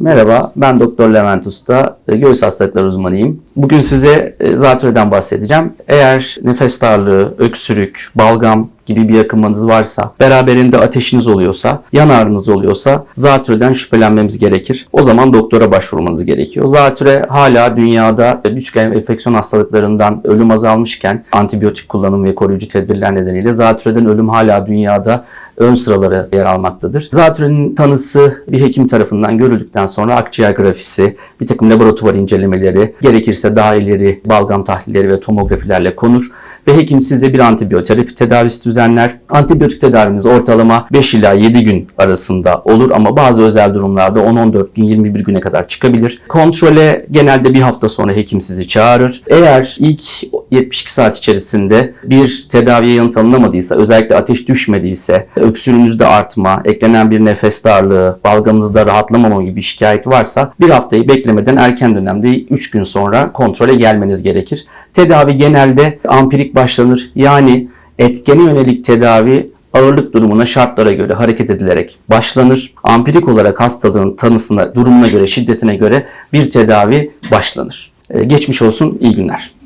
Merhaba, ben Doktor Levent Usta, e, göğüs hastalıkları uzmanıyım. Bugün size e, zatürreden bahsedeceğim. Eğer nefes darlığı, öksürük, balgam gibi bir yakınmanız varsa, beraberinde ateşiniz oluyorsa, yan ağrınız oluyorsa zatürreden şüphelenmemiz gerekir. O zaman doktora başvurmanız gerekiyor. Zatüre hala dünyada birçok enfeksiyon hastalıklarından ölüm azalmışken antibiyotik kullanım ve koruyucu tedbirler nedeniyle zatürreden ölüm hala dünyada ön sıralara yer almaktadır. Zatürrenin tanısı bir hekim tarafından görüldükten sonra akciğer grafisi, bir takım laboratuvar incelemeleri, gerekirse daha ileri balgam tahlilleri ve tomografilerle konur ve hekim size bir antibiyoterapi tedavisi düzenler. Antibiyotik tedaviniz ortalama 5 ila 7 gün arasında olur ama bazı özel durumlarda 10-14 gün 21 güne kadar çıkabilir. Kontrole genelde bir hafta sonra hekim sizi çağırır. Eğer ilk 72 saat içerisinde bir tedaviye yanıt alınamadıysa, özellikle ateş düşmediyse, öksürüğünüzde artma, eklenen bir nefes darlığı, balgamınızda rahatlamama gibi bir şikayet varsa bir haftayı beklemeden erken dönemde 3 gün sonra kontrole gelmeniz gerekir. Tedavi genelde ampirik başlanır. Yani etkene yönelik tedavi ağırlık durumuna şartlara göre hareket edilerek başlanır. Ampirik olarak hastalığın tanısına, durumuna göre, şiddetine göre bir tedavi başlanır. Ee, Geçmiş olsun, iyi günler.